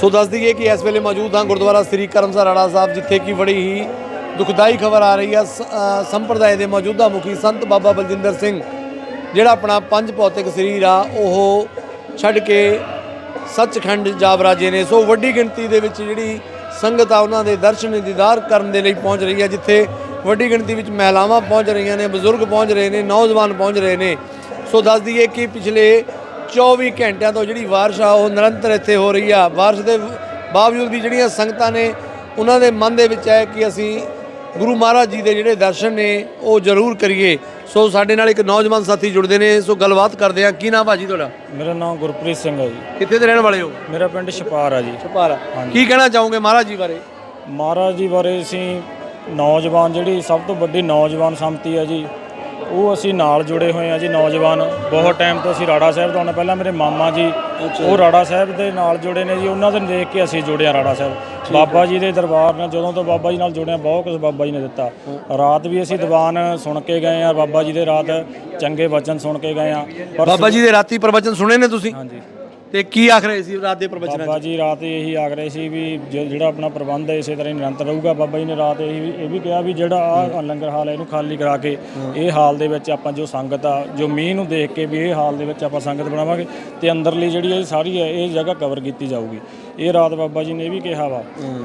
ਸੋ ਦੱਸ ਦਈਏ ਕਿ ਇਸ ਵੇਲੇ ਮੌਜੂਦ ਹਾਂ ਗੁਰਦੁਆਰਾ ਸ੍ਰੀ ਕਰਮਸਰ ਰਾੜਾ ਸਾਹਿਬ, ਜਿੱਥੇ ਕਿ ਬੜੀ ਹੀ ਦੁਖਦਾਈ ਖਬਰ ਆ ਰਹੀ ਹੈ। ਸ- ਸੰਪਰਦਾਇ ਦੇ ਮੌਜੂਦਾ ਮੁਖੀ ਸੰਤ ਬਾਬਾ ਬਲਜਿੰਦਰ ਸਿੰਘ, ਜਿਹੜਾ ਆਪਣਾ ਪੰਜ ਭੌਤਿਕ ਸਰੀਰ ਆ, ਉਹ ਛੱਡ ਕੇ ਸੱਚਖੰਡ ਜਾ ਬਰਾਜੇ ਨੇ। ਸੋ ਵੱਡੀ ਗਿਣਤੀ ਦੇ ਵਿੱਚ ਜਿਹੜੀ ਸੰਗਤ ਆ, ਉਹਨਾਂ ਦੇ ਦਰਸ਼ਨ ਦੀਦਾਰ ਕਰਨ ਦੇ ਲਈ ਪਹੁੰਚ ਰਹੀ ਹੈ, ਜਿੱਥੇ ਵੱਡੀ ਗਿਣਤੀ ਵਿੱਚ ਮਹਿਲਾਵਾਂ ਪਹੁੰਚ ਰਹੀਆਂ ਨੇ, ਬਜ਼ੁਰਗ ਪਹੁੰਚ ਰਹੇ ਨੇ, ਨੌਜਵਾਨ ਪਹੁੰਚ ਰਹੇ ਨੇ। ਸੋ ਦੱਸ ਦਈਏ ਕਿ ਪਿਛਲੇ 24 ਘੰਟਿਆਂ ਤੋਂ ਜਿਹੜੀ ਬਾਰਿਸ਼ ਆ ਉਹ ਨਿਰੰਤਰ ਇੱਥੇ ਹੋ ਰਹੀ ਆ। ਬਾਰਿਸ਼ ਦੇ ਬਾਵਜੂਦ ਵੀ ਜਿਹੜੀਆਂ ਸੰਗਤਾਂ ਨੇ ਉਹਨਾਂ ਦੇ ਮਨ ਦੇ ਵਿੱਚ ਹੈ ਕਿ ਅਸੀਂ ਗੁਰੂ ਮਹਾਰਾਜ ਜੀ ਦੇ ਜਿਹੜੇ ਦਰਸ਼ਨ ਨੇ ਉਹ ਜ਼ਰੂਰ ਕਰੀਏ। ਸੋ ਸਾਡੇ ਨਾਲ ਇੱਕ ਨੌਜਵਾਨ ਸਾਥੀ ਜੁੜਦੇ ਨੇ ਸੋ ਗੱਲਬਾਤ ਕਰਦੇ ਆ ਕੀ ਨਾਮ ਭਾਜੀ ਤੁਹਾਡਾ? ਮੇਰਾ ਨਾਮ ਗੁਰਪ੍ਰੀਤ ਸਿੰਘ ਹੈ ਜੀ। ਕਿੱਥੇ ਦੇ ਰਹਿਣ ਵਾਲੇ ਹੋ? ਮੇਰਾ ਪਿੰਡ ਛਪਾਰ ਆ ਜੀ। ਛਪਾਰਾ ਕੀ ਕਹਿਣਾ ਚਾਹੋਗੇ ਮਹਾਰਾਜ ਜੀ ਬਾਰੇ? ਮਹਾਰਾਜ ਜੀ ਬਾਰੇ ਅਸੀਂ ਨੌਜਵਾਨ ਜਿਹੜੀ ਸਭ ਤੋਂ ਵੱਡੀ ਨੌਜਵਾਨ ਸੰਮਤੀ ਹੈ ਜੀ ਉਹ ਅਸੀਂ ਨਾਲ ਜੁੜੇ ਹੋਏ ਆ ਜੀ ਨੌਜਵਾਨ। ਬਹੁਤ ਟਾਈਮ ਤੋਂ ਅਸੀਂ ਰਾੜਾ ਸਾਹਿਬ ਤੋਂ ਆਉਣਾ ਪਹਿਲਾਂ ਮੇਰੇ ਮਾਮਾ ਜੀ ਉਹ ਰਾੜਾ ਸਾਹਿਬ ਦੇ ਨਾਲ ਜੁੜੇ ਨੇ ਜੀ। ਉਹਨਾਂ ਦੇ ਦੇਖ ਕੇ ਅਸੀਂ ਜੁੜੇ ਆ ਰਾੜਾ ਸਾਹਿਬ। ਬਾਬਾ ਜੀ ਦੇ ਦਰਬਾਰ ਨਾਲ ਜਦੋਂ ਤੋਂ ਬਾਬਾ ਜੀ ਨਾਲ ਜੁੜੇ ਆ ਬਹੁਤ ਕੁਝ ਬਾਬਾ ਜੀ ਨੇ ਦਿੱਤਾ। ਰਾਤ ਵੀ ਅਸੀਂ ਦੀਵਾਨ ਸੁਣ ਕੇ ਗਏ ਆ ਬਾਬਾ ਜੀ ਦੇ ਰਾਤ ਚੰਗੇ ਵਚਨ ਸੁਣ ਕੇ ਗਏ ਆ ਬਾਬਾ ਜੀ ਦੇ ਰਾਤੀ ਪ੍ਰਵਚਨ ਸੁਣੇ ਨੇ ਤੁਸੀਂ? ਹਾਂਜੀ। ਤੇ ਕੀ ਆਖ ਰਹੇ ਸੀ ਰਾਤ ਦੇ ਪ੍ਰਵਚਨਾਂ 'ਚ? ਬਾਬਾ ਜੀ ਰਾਤ ਇਹੀ ਆਖ ਰਹੇ ਸੀ ਵੀ ਜ- ਜਿਹੜਾ ਆਪਣਾ ਪ੍ਰਬੰਧ ਹੈ ਇਸੇ ਤਰ੍ਹਾਂ ਹੀ ਨਿਰੰਤਰ ਰਹੂਗਾ। ਬਾਬਾ ਜੀ ਨੇ ਰਾਤ ਇਹੀ ਇਹ ਵੀ ਕਿਹਾ ਵੀ ਜਿਹੜਾ ਆ ਲੰਗਰ ਹਾਲ ਹੈ ਇਹਨੂੰ ਖਾਲੀ ਕਰਾ ਕੇ ਇਹ ਹਾਲ ਦੇ ਵਿੱਚ ਆਪਾਂ ਜੋ ਸੰਗਤ ਆ ਜੋ ਮੀਂਹ ਨੂੰ ਦੇਖ ਕੇ ਵੀ ਇਹ ਹਾਲ ਦੇ ਵਿੱਚ ਆਪਾਂ ਸੰਗਤ ਬਣਾਵਾਂਗੇ ਤੇ ਅੰਦਰਲੀ ਜਿਹੜੀ ਇਹ ਸਾਰੀ ਹੈ ਇਹ ਜਗ੍ਹਾ ਕਵਰ ਕੀਤੀ ਜਾਊਗੀ। ਇਹ ਰਾਤ ਬਾਬਾ ਜੀ ਨੇ ਇਹ ਵੀ ਕਿਹਾ ਵਾ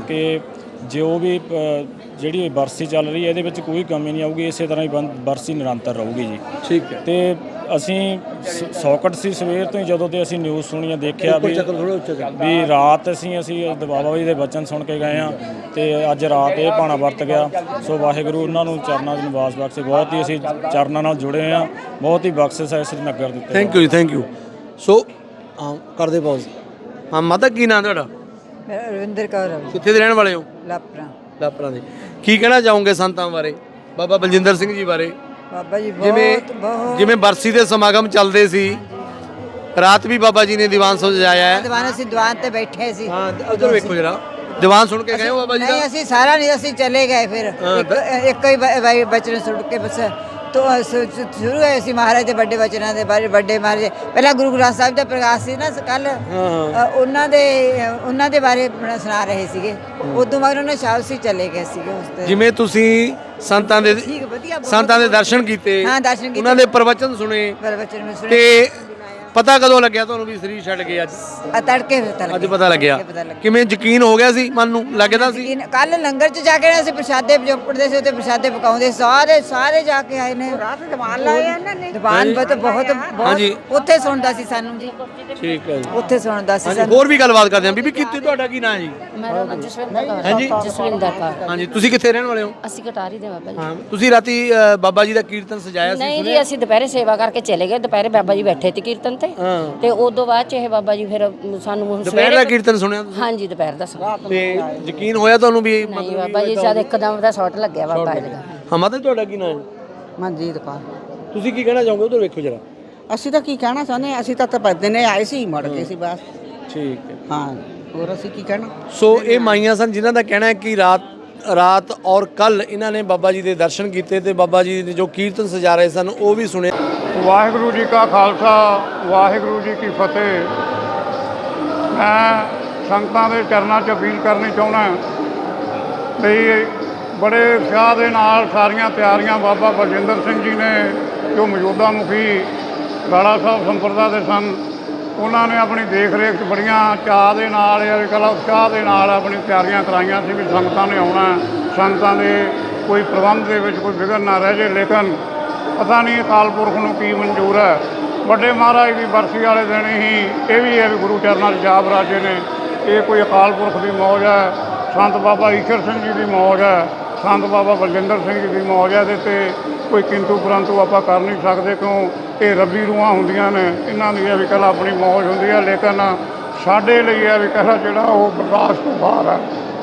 ਕਿ ਜੋ ਵੀ ਅ, ਜਿਹੜੀ ਬਰਸੀ ਚੱਲ ਰਹੀ ਹੈ ਇਹਦੇ ਵਿੱਚ ਕੋਈ ਕਮੀ ਨਹੀਂ ਆਊਗੀ ਇਸੇ ਤਰ੍ਹਾਂ ਹੀ ਬੰ- ਬਰਸੀ ਨਿਰੰਤਰ ਰਹੂਗੀ ਜੀ। ਠੀਕ ਹੈ। ਤੇ ਅਸੀਂ ਸ- ਸੌਕਟ ਸੀ ਸਵੇਰ ਤੋਂ ਹੀ ਜਦੋਂ ਤੇ ਅਸੀਂ ਨਿਊਜ਼ ਸੁਣੀਆਂ ਦੇਖਿਆ ਵੀ ਚੱਕਰ ਥੋੜਾ ਉੱਚਾ ਕਰ ਵੀ ਰਾਤ ਅਸੀਂ ਅਸੀਂ ਅੱਜ ਬਾਬਾ ਜੀ ਦੇ ਬਚਨ ਸੁਣ ਕੇ ਗਏ ਆ ਤੇ ਅੱਜ ਰਾਤ ਇਹ ਪਾਣਾ ਵਰਤ ਗਿਆ। ਸੋ ਵਾਹਿਗੁਰੂ ਉਹਨਾਂ ਨੂੰ ਚਰਨਾਂ 'ਚ ਨਿਵਾਸ ਬਖਸ਼ੇ। ਬਹੁਤ ਹੀ ਅਸੀਂ ਚਰਨਾਂ ਨਾਲ ਜੁੜੇ ਆ ਬਹੁਤ ਹੀ ਬਖਸ਼ਿਸ਼ ਹੈ ਇਸ ਨਗਰ ਦਿੱਤੇ ਥੈਂਕ ਯੂ ਜੀ ਥੈਂਕ ਯੂ ਸੋ ਹਾਂ ਕਰਦੇ ਪੌਜ਼ ਹਾਂ ਮਾਤਾ ਕੀ ਨਾਮ ਤੁਹਾਡਾ? ਮੇਰਾ ਰਵਿੰਦਰ ਕੌਰ ਹੈ ਜੀ, ਕਿੱਥੇ ਦੇ ਰਹਿਣ ਵਾਲੇ ਹੋ? ਲਾਪਰਾ। ਲਾਪਰਾਂ ਦੇ। ਕੀ ਕਹਿਣਾ ਚਾਹੋਗੇ ਸੰਤਾਂ ਬਾਰੇ? ਬਾਬਾ ਬਲਜਿੰਦਰ ਸਿੰਘ ਜੀ ਬਾਰੇ? ਬਾਬਾ ਜੀ ਜਿਵੇਂ ਬਹੁਤ ਬਹੁਤ ਜਿਵੇਂ ਬਰਸੀ ਦੇ ਸਮਾਗਮ ਚੱਲਦੇ ਸੀ ਰਾਤ ਵੀ ਬਾਬਾ ਜੀ ਨੇ ਦੀਵਾਨ ਸਜਾਇਆ ਹੈ। ਦੀਵਾਨ ਅਸੀਂ ਦੀਵਾਨ ਤੇ ਬੈਠੇ ਸੀ। ਹਾਂ ਉਧਰ ਵੇਖੋ ਜਰਾ। ਦੀਵਾਨ ਸੁਣ ਕੇ ਗਏ ਹੋ ਬਾਬਾ ਜੀ ਦਾ? ਨਹੀਂ ਅਸੀਂ ਸਾਰਾ ਨਹੀਂ ਅਸੀਂ ਚਲੇ ਗਏ ਫਿਰ। ਇੱਕ ਇੱਕ ਹੀ ਬ- ਬ- ਬਚਨ ਸੁਣ ਕੇ ਬਸ ਤੋਂ ਸ਼ੁਰੂ ਹੋਏ ਸੀ ਮਹਾਰਾਜ ਦੇ ਵੱਡੇ ਬਚਨਾਂ ਦੇ ਬਾਰੇ ਵੱਡੇ ਮਹਾਰਾਜ ਪਹਿਲਾਂ ਗੁਰੂ ਗ੍ਰੰਥ ਸਾਹਿਬ ਦਾ ਪ੍ਰਕਾਸ਼ ਸੀ ਨਾ ਕੱਲ ਉਹਨਾਂ ਦੇ ਉਹਨਾਂ ਦੇ ਬਾਰੇ ਸੁਣਾ ਰਹੇ ਸੀਗੇ। ਉਦੋਂ ਮਗਰ ਉਹਨਾਂ ਸ਼ਾਬਾਸ਼ ਹੀ ਚਲੇ ਗਏ ਸੀਗੇ ਉਸ ਤੇ। ਜਿਵੇਂ ਤੁਸੀਂ ਸੰਤਾਂ ਦੇ ਸੰਤਾਂ ਦੇ ਦਰਸ਼ਨ ਕੀਤੇ ਹਾਂ, ਦਰਸ਼ਨ ਕੀਤੇ। ਉਹਨਾਂ ਦੇ ਪ੍ਰਵਚਨ ਸੁਣੇ। ਪਰ ਬਚਨ ਮੈਂ ਸੁਣੇ ਤੇ ਪਤਾ ਕਦੋਂ ਲੱਗਿਆ ਤੁਹਾਨੂੰ ਵੀ ਸਰੀਰ ਛੱਡ ਗਏ ਅੱਜ? ਆ ਤੜਕੇ ਪਤਾ ਲੱਗਿਆ ਅੱਜ ਪਤਾ ਲੱਗਿਆ। ਤੜਕੇ ਪਤਾ ਲੱਗਿਆ। ਕਿਵੇਂ ਯਕੀਨ ਹੋ ਗਿਆ ਸੀ ਮਨ ਨੂੰ? ਲੱਗਦਾ ਸੀ? ਕੱਲ ਲੰਗਰ ਚ ਜਾ ਕੇ ਨਾ ਅਸੀਂ ਪ੍ਰਸ਼ਾਦੇ ਜੋਪੜਦੇ ਸੀ ਤੇ ਪ੍ਰਸ਼ਾਦੇ ਪਕਾਉਂਦੇ ਸਾਰੇ ਸਾਰੇ ਜਾ ਕੇ ਆਏ ਨੇ। ਰਾਤ ਦੀਵਾਨ ਲਾਏ ਉਹਨਾਂ ਨੇ? ਦੀਵਾਨ ਬਹੁਤ ਬਹੁਤ ਹਾਂਜੀ। ਬਹੁਤ ਉੱਥੇ ਸੁਣਦਾ ਸੀ ਸਾਨੂੰ ਜੀ। ਠੀਕ ਹੈ ਜੀ। ਉੱਥੇ ਸੁਣਦਾ ਸੀ ਹਾਂਜੀ ਸਾਨੂੰ। ਹੋਰ ਵੀ ਗੱਲਬਾਤ ਕਰਦੇ ਹਾਂ। ਬੀਬੀ ਕਿੱਥੇ ਤੁਹਾਡਾ ਕੀ ਨਾਂ ਹੈ ਜੀ? ਮੇਰਾ ਨਾਮ ਜਸਵਿੰਦਰ ਕੌਰ ਹਾਂਜੀ। ਜਸਵਿੰਦਰ ਕੌਰ। ਹਾਂਜੀ ਤੁਸੀਂ ਕਿੱਥੇ ਰਹਿਣ ਵਾਲੇ ਹੋ? ਅਸੀਂ ਕਟਾਰੀ ਦੇ ਬਾਬਾ ਜੀ। ਹਾਂ ਤੁਸੀਂ ਰਾਤੀ ਅ, ਬਾਬਾ ਜੀ ਦਾ ਕੀਰਤਨ ਸਜਾਇਆ ਸੀ ਨਹੀਂ ਜੀ ਅਸੀਂ ਦੁਪਹਿਰੇ ਸੇਵਾ ਕਰਕੇ ਚਲੇ ਗਏ। ਦੁਪਹਿਰੇ ਬਾਬਾ ਜੀ ਬੈਠੇ ਤੇ ਕੀਰਤਨ ਤੇ ਹਾਂ ਤੇ ਉਦੋਂ ਬਾਅਦ ਚ ਇਹ ਬਾਬਾ ਜੀ ਫਿਰ ਸਾਨੂੰ ਹੁਣ ਦੁਪਹਿਰ ਦਾ ਕੀਰਤਨ ਸੁਣਿਆ ਤੁਸੀਂ? ਹਾਂਜੀ ਦੁਪਹਿਰ ਦਾ ਸਮਾਂ ਤੇ ਯਕੀਨ ਹੋਇਆ ਤੁਹਾਨੂੰ ਵੀ ਇਹ ਨਹੀਂ ਬਾਬਾ ਜੀ ਜਦ ਇੱਕਦਮ ਦਾ ਸ਼ਾਟ ਲੱਗਿਆ ਬਾਬਾ ਜੀ ਦਾ। ਹਾਂ ਮਾਤਾ ਤੁਹਾਡਾ ਕੀ ਨਾਂ ਹੈ? ਮਨਜੀਤ ਕੌਰ। ਤੁਸੀਂ ਕੀ ਕਹਿਣਾ ਚਾਹੋਗੇ? ਉਧਰ ਵੇਖੋ ਜਰਾ। ਅਸੀਂ ਤਾਂ ਕੀ ਕਹਿਣਾ ਚਾਹੁੰਦੇ ਹਾਂ? ਅਸੀਂ ਤਾਂ ਤਪੱਦੇ ਨੇ ਆਏ ਸੀ ਮੁੜ ਗਏ ਸੀ ਬਸ। ਠੀਕ ਹੈ। ਹਾਂ ਹੋਰ ਅਸੀਂ ਕੀ ਕਹਿਣਾ? ਸੋ ਇਹ ਮਾਈਆਂ ਸਨ ਜਿਨ੍ਹਾਂ ਦਾ ਕਹਿਣਾ ਹੈ ਕਿ ਰਾਤ ਰਾਤ ਔਰ ਕੱਲ ਇਹਨਾਂ ਨੇ ਬਾਬਾ ਜੀ ਦੇ ਦਰਸ਼ਨ ਕੀਤੇ ਤੇ ਬਾਬਾ ਜੀ ਨੇ ਜੋ ਕੀਰਤਨ ਸਜਾ ਰਹੇ ਸਨ ਉਹ ਵੀ ਸੁਣਿਆ। ਵਾਹਿਗੁਰੂ ਜੀ ਕਾ ਖਾਲਸਾ, ਵਾਹਿਗੁਰੂ ਜੀ ਕੀ ਫਤਿਹ। ਮੈਂ ਸੰਗਤਾਂ ਦੇ ਚਰਨਾਂ 'ਚ ਅਪੀਲ ਕਰਨੀ ਚਾਹੁੰਦਾ ਵੀ ਬੜੇ ਉਤਸ਼ਾਹ ਦੇ ਨਾਲ ਸਾਰੀਆਂ ਤਿਆਰੀਆਂ ਬਾਬਾ ਬਲਜਿੰਦਰ ਸਿੰਘ ਜੀ ਨੇ, ਜੋ ਮੌਜੂਦਾ ਮੁਖੀ ਰਾੜਾ ਸਾਹਿਬ ਸੰਪਰਦਾ ਦੇ ਸਨ, ਉਹਨਾਂ ਨੇ ਆਪਣੀ ਦੇਖ ਰੇਖ 'ਚ ਬੜੀਆਂ ਚਾਅ ਦੇ ਨਾਲ ਇਹ ਕਲਾ ਉਤਸ਼ਾਹ ਦੇ ਨਾਲ ਆਪਣੀ ਤਿਆਰੀਆਂ ਕਰਾਈਆਂ ਸੀ ਵੀ ਸੰਗਤਾਂ ਨੇ ਆਉਣਾ, ਸੰਗਤਾਂ ਦੇ ਕੋਈ ਪ੍ਰਬੰਧ ਦੇ ਵਿੱਚ ਕੋਈ ਵਿਘਨ ਨਾ ਰਹਿ ਜੇ, ਲੇਕਿਨ ਪਤਾ ਨਹੀਂ ਅਕਾਲ ਪੁਰਖ ਨੂੰ ਕੀ ਮਨਜ਼ੂਰ ਹੈ। ਵੱਡੇ ਮਹਾਰਾਜ ਦੀ ਬਰਸੀ ਵਾਲੇ ਦਿਨ ਹੀ ਇਹ ਵੀ ਹੈ ਵੀ ਗੁਰੂ ਚਰਨਾਂ 'ਚ ਜਾਪ ਰਾਜੇ ਨੇ। ਇਹ ਕੋਈ ਅਕਾਲ ਪੁਰਖ ਦੀ ਮੌਜ ਹੈ। ਸੰਤ ਬਾਬਾ ਈਸ਼ਰ ਸਿੰਘ ਜੀ ਦੀ ਮੌਜ ਹੈ। ਸੰਤ ਬਾਬਾ ਬਲਜਿੰਦਰ ਸਿੰਘ ਜੀ ਦੀ ਮੌਜ ਹੈ ਇਹਦੇ ਤੇ। ਕੋਈ ਕਿੰਤੂ ਪਰੰਤੂ ਆਪਾਂ ਕਰ ਨਹੀਂ ਸਕਦੇ ਕਿਉਂ? ਇਹ ਰੱਬੀ ਰੂਹਾਂ ਹੁੰਦੀਆਂ ਨੇ। ਇਹਨਾਂ ਦੀ ਇਹ ਵੀ ਕੱਲ੍ਹ ਆਪਣੀ ਮੌਜ ਹੁੰਦੀ ਹੈ। ਲੇਕਿਨ ਸਾਡੇ ਲਈ ਇਹ ਵੀ ਕਹਿਆ ਜਿਹੜਾ ਉਹ ਬਰਦਾਸ਼ਤ ਤੋਂ ਬਾਹਰ ਹੈ।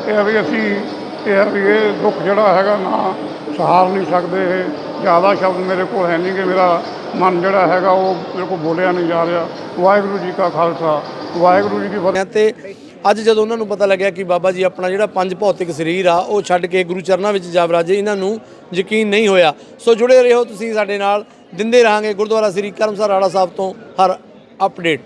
ਇਹ ਹੈ ਵੀ ਅਸੀਂ, ਇਹ ਹੈ ਵੀ ਇਹ ਦੁੱਖ ਜਿਹੜਾ ਹੈਗਾ ਨਾ ਸਹਾਰ ਨਹੀਂ ਸਕਦੇ ਇਹ। ਜ਼ਿਆਦਾ ਸ਼ਬਦ ਮੇਰੇ ਕੋਲ ਹੈ ਨਹੀਂ ਕਿ ਮੇਰਾ ਮਨ ਜਿਹੜਾ ਹੈਗਾ ਉਹ ਮੇਰੇ ਕੋਲ ਬੋਲਿਆ ਨਹੀਂ ਜਾ ਰਿਹਾ। ਵਾਹਿਗੁਰੂ ਜੀ ਕਾ ਖਾਲਸਾ, ਵਾਹਿਗੁਰੂ ਜੀ ਕੀ ਫਤਿਹ। ਤੇ ਅੱਜ ਜਦੋਂ ਉਹਨਾਂ ਨੂੰ ਪਤਾ ਲੱਗਿਆ ਕਿ ਬਾਬਾ ਜੀ ਆਪਣਾ ਜਿਹੜਾ ਪੰਜ ਭੌਤਿਕ ਸਰੀਰ ਆ, ਉਹ ਛੱਡ ਕੇ ਗੁਰੂ ਚਰਨਾਂ ਵਿੱਚ ਜਾ ਬਰਾਜੇ ਇਹਨਾਂ ਨੂੰ ਯਕੀਨ ਨਹੀਂ ਹੋਇਆ। ਸੋ ਜੁੜੇ ਰਹੋ ਤੁਸੀਂ ਸਾਡੇ ਨਾਲ, ਦਿੰਦੇ ਰਹਾਂਗੇ ਗੁਰਦੁਆਰਾ ਸ੍ਰੀ ਕਰਮਸਰ ਵਾਲਾ ਸਾਹਿਬ ਤੋਂ ਹਰ ਅਪਡੇਟ